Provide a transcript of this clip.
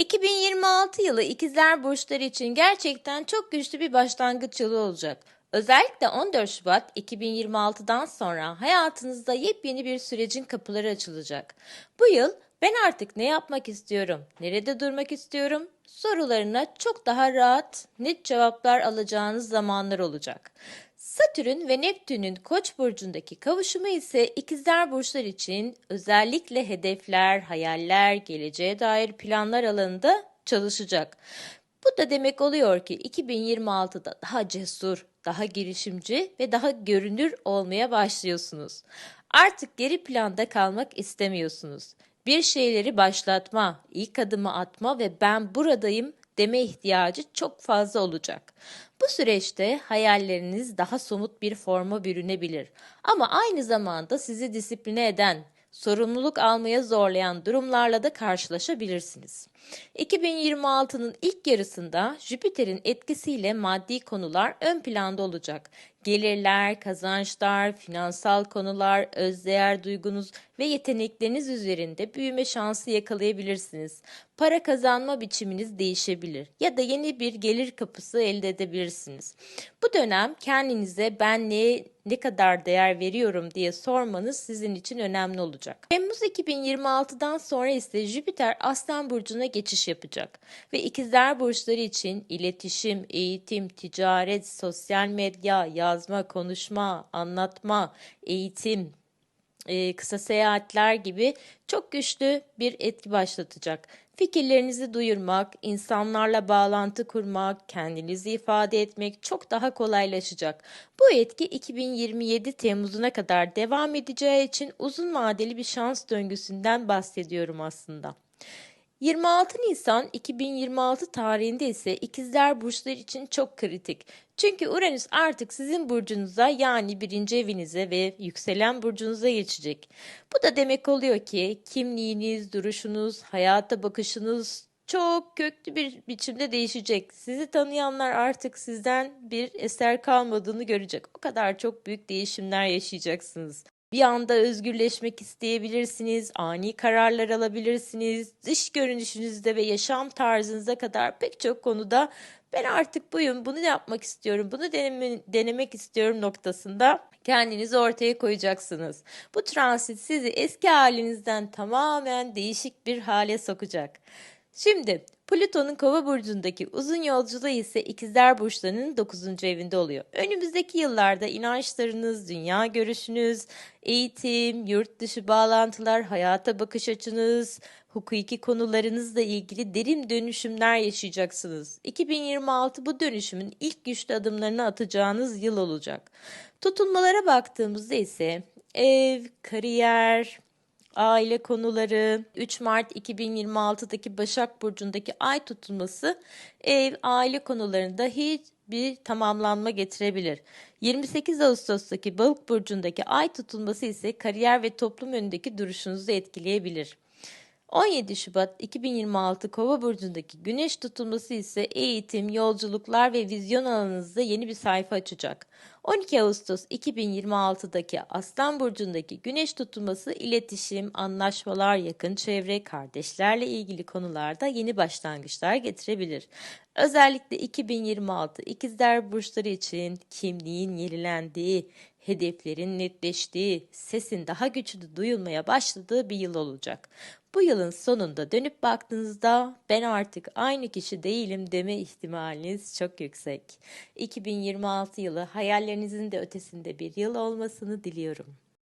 2026 yılı ikizler burçları için gerçekten çok güçlü bir başlangıç yılı olacak. Özellikle 14 Şubat 2026'dan sonra hayatınızda yepyeni bir sürecin kapıları açılacak. Bu yıl ben artık ne yapmak istiyorum, nerede durmak istiyorum sorularına çok daha rahat, net cevaplar alacağınız zamanlar olacak. Satürn ve Neptün'ün Koç burcundaki kavuşumu ise ikizler burçlar için özellikle hedefler, hayaller, geleceğe dair planlar alanında çalışacak. Bu da demek oluyor ki 2026'da daha cesur, daha girişimci ve daha görünür olmaya başlıyorsunuz. Artık geri planda kalmak istemiyorsunuz. Bir şeyleri başlatma, ilk adımı atma ve ben buradayım deme ihtiyacı çok fazla olacak. Bu süreçte hayalleriniz daha somut bir forma bürünebilir. Ama aynı zamanda sizi disipline eden, sorumluluk almaya zorlayan durumlarla da karşılaşabilirsiniz. 2026'nın ilk yarısında Jüpiter'in etkisiyle maddi konular ön planda olacak. Gelirler, kazançlar, finansal konular, özdeğer duygunuz ve yetenekleriniz üzerinde büyüme şansı yakalayabilirsiniz. Para kazanma biçiminiz değişebilir ya da yeni bir gelir kapısı elde edebilirsiniz. Bu dönem kendinize ben neye ne kadar değer veriyorum diye sormanız sizin için önemli olacak. Temmuz 2026'dan sonra ise Jüpiter Aslan burcuna geçiş yapacak ve ikizler burçları için iletişim, eğitim, ticaret, sosyal medya, yazma, konuşma, anlatma, eğitim, e, kısa seyahatler gibi çok güçlü bir etki başlatacak. Fikirlerinizi duyurmak, insanlarla bağlantı kurmak, kendinizi ifade etmek çok daha kolaylaşacak. Bu etki 2027 Temmuz'una kadar devam edeceği için uzun vadeli bir şans döngüsünden bahsediyorum aslında. 26 Nisan 2026 tarihinde ise ikizler burçları için çok kritik. Çünkü Uranüs artık sizin burcunuza yani birinci evinize ve yükselen burcunuza geçecek. Bu da demek oluyor ki kimliğiniz, duruşunuz, hayata bakışınız çok köklü bir biçimde değişecek. Sizi tanıyanlar artık sizden bir eser kalmadığını görecek. O kadar çok büyük değişimler yaşayacaksınız. Bir anda özgürleşmek isteyebilirsiniz, ani kararlar alabilirsiniz, dış görünüşünüzde ve yaşam tarzınıza kadar pek çok konuda ben artık buyum, bunu yapmak istiyorum, bunu deneme, denemek istiyorum noktasında kendinizi ortaya koyacaksınız. Bu transit sizi eski halinizden tamamen değişik bir hale sokacak. Şimdi Plüton'un kova burcundaki uzun yolculuğu ise ikizler burçlarının 9. evinde oluyor. Önümüzdeki yıllarda inançlarınız, dünya görüşünüz, eğitim, yurt dışı bağlantılar, hayata bakış açınız, hukuki konularınızla ilgili derin dönüşümler yaşayacaksınız. 2026 bu dönüşümün ilk güçlü adımlarını atacağınız yıl olacak. Tutulmalara baktığımızda ise ev, kariyer, aile konuları, 3 Mart 2026'daki Başak Burcu'ndaki ay tutulması ev, aile konularında hiç bir tamamlanma getirebilir. 28 Ağustos'taki Balık burcundaki ay tutulması ise kariyer ve toplum önündeki duruşunuzu etkileyebilir. 17 Şubat 2026 Kova burcundaki Güneş tutulması ise eğitim, yolculuklar ve vizyon alanınızda yeni bir sayfa açacak. 12 Ağustos 2026'daki Aslan burcundaki Güneş tutulması iletişim, anlaşmalar, yakın çevre, kardeşlerle ilgili konularda yeni başlangıçlar getirebilir. Özellikle 2026 ikizler burçları için kimliğin yenilendiği, hedeflerin netleştiği, sesin daha güçlü duyulmaya başladığı bir yıl olacak. Bu yılın sonunda dönüp baktığınızda ben artık aynı kişi değilim deme ihtimaliniz çok yüksek. 2026 yılı hayallerinizin de ötesinde bir yıl olmasını diliyorum.